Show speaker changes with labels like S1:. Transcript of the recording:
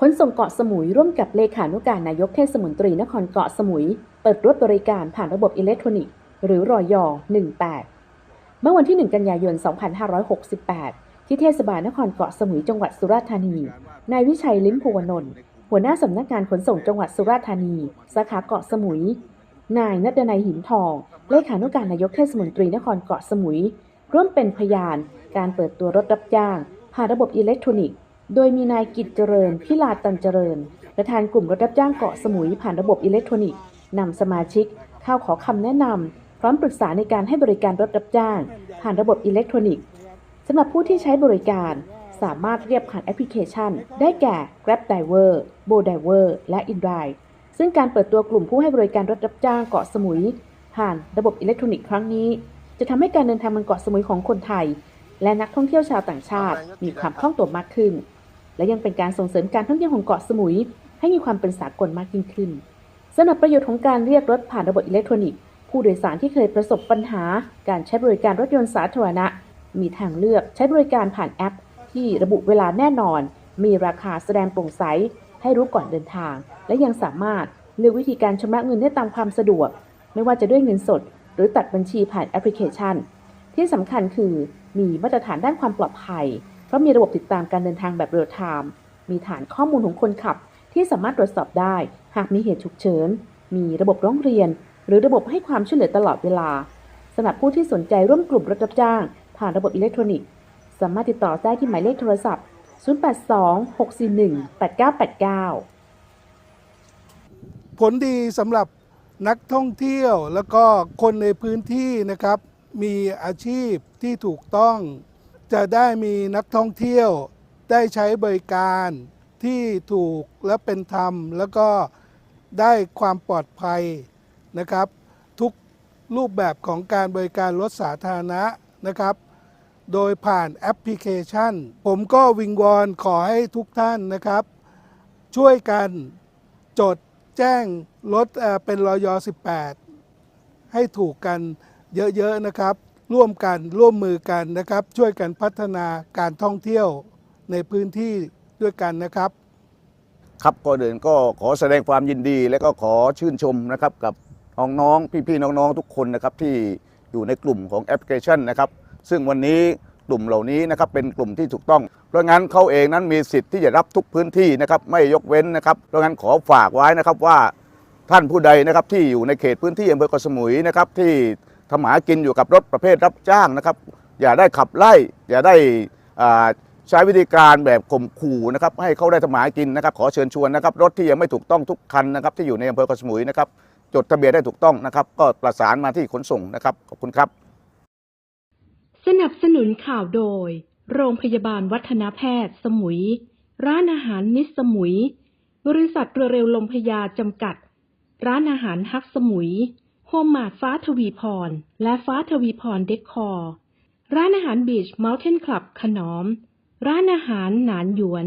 S1: ขนส่งเกาะสมุยร่วมกับเลขานุการนายกเทศมนตรีนครเกาะสมุย เปิดรถบริการผ่านระบบอิเล็กทรอนิกส์ หรือรอยอ18 เมื่อวันที่ 1 กันยายน 2568 ที่เทศบาลนครเกาะสมุยจังหวัดสุราษฎร์ธานี นายวิชัยลิ้มภูวนนท์หัวหน้าสำนักงานขนส่งจังหวัดสุราษฎร์ธานี สาขาเกาะสมุย นายนัดนัยหินทอง เลขานุการนายกเทศมนตรีนครเกาะสมุย ร่วมเป็นพยาน การเปิดตัวรถรับจ้างผ่านระบบอิเล็กทรอนิกส์ โดยมีนายกิจเจริญ พิลาตันเจริญ ประธานกลุ่มรถรับจ้างเกาะสมุยผ่านระบบอิเล็กทรอนิกส์นำสมาชิก เข้าขอคำแนะนำพร้อมปรึกษาในการให้บริการรถรับจ้าง ผ่านระบบอิเล็กทรอนิกส์สำหรับผู้ที่ใช้บริการ สามารถเรียกผ่านแอปพลิเคชัน ได้แก่ Grab Driver, Bo Driver และ InDrive ซึ่งการเปิดตัวกลุ่มผู้ให้บริการรถรับจ้างเกาะสมุย ผ่านระบบอิเล็กทรอนิกส์ครั้งนี้ จะทำให้การเดินทางบนเกาะสมุยของคนไทย และนักท่องเที่ยวชาวต่างชาติมีความคล่องตัวมากขึ้น และยังเป็นการส่งเสริมการท่องเที่ยวของเกาะสมุย ให้มีความเป็นสากลมากยิ่งขึ้นสำหรับประโยชน์ของการเรียกรถผ่านระบบอิเล็กทรอนิกส์ ผู้โดยสารที่เคยประสบปัญหา การใช้บริการรถยนต์สาธารณะ มีทางเลือกใช้บริการผ่านแอป ที่ระบุเวลาแน่นอน มีราคาแสดงโปร่งใส ให้รู้ก่อนเดินทาง และยังสามารถเลือกวิธีการชำระเงินได้ตามความสะดวก ไม่ว่าจะด้วยเงินสด หรือตัดบัญชีผ่านแอปพลิเคชัน ที่สำคัญคือมีมาตรฐานด้านความปลอดภัย ราะมีระบบติดตามการเดินทางแบบเรียลไทม์มีฐานข้อมูลของคนขับ ที่สามารถตรวจสอบได้ หากมีเหตุฉุกเฉิน มีระบบร้องเรียน หรือระบบให้ความช่วยเหลือตลอดเวลาสำหรับผู้ที่สนใจร่วมกลุ่มรถรับจ้าง ผ่านระบบอิเล็กทรอนิกส์ สามารถติดต่อได้ที่หมายเลขโทรศัพท์ 082-641-8989
S2: ผลดีสำหรับนักท่องเที่ยวแล้วก็คนในพื้นที่นะครับ มีอาชีพที่ถูกต้อง จะได้มีนักท่องเที่ยวได้ใช้บริการที่ถูกและเป็นธรรม แล้วก็ได้ความปลอดภัยนะครับ ทุกรูปแบบของการบริการรถสาธารณะนะครับ โดยผ่านแอปพลิเคชัน ผมก็วิงวอนขอให้ทุกท่านนะครับ ช่วยกันจดแจ้งรถเป็นรอย18 ให้ถูกกันเยอะ ๆ นะครับ ร่วมกันร่วมมือกันนะครับ ช่วยกันพัฒนาการท่องเที่ยวในพื้นที่ด้วยกันนะครับ
S3: ครับก่อนอื่นก็ขอแสดงความยินดี และก็ขอชื่นชมนะครับกับน้องๆพี่ๆน้องๆทุกคนนะครับที่อยู่ในกลุ่มของแอปพลิเคชันนะครับ ซึ่งวันนี้กลุ่มเหล่านี้นะครับเป็นกลุ่มที่ถูกต้อง เพราะงั้นเขาเองนั้นมีสิทธิ์ที่จะรับทุกพื้นที่นะครับไม่ยกเว้นนะครับ เพราะงั้นขอฝากไว้นะครับว่าท่านผู้ใดนะครับที่อยู่ในเขตพื้นที่อำเภอเกาะสมุยนะครับที่ ทำหากินอยู่กับรถประเภทรับจ้างนะครับ อย่าได้ขับไล่ อย่าได้ใช้วิธีการแบบข่มขู่นะครับให้เขาได้ทำหมากินนะครับ ขอเชิญชวนนะครับ รถที่ยังไม่ถูกต้องทุกคันนะครับ ที่อยู่ในอำเภอกาะสมุยนะครับจดทะเบียนได้ถูกต้องนะครับ ก็ประสานมาที่ขนส่งนะครับขอบคุณครับ
S4: สนับสนุนข่าวโดย โรงพยาบาลวัฒนแพทย์ สมุย ร้านอาหารมิสสมุย บริษัทเรือเร็วลมพยาจำกัด ร้านอาหารฮักสมุย โฮมมาดฟ้าทวีพร และฟ้าทวีพรเดคคอร์ร้านอาหารบีชเมลเทนคลับขนอม ร้านอาหารหนานหยวน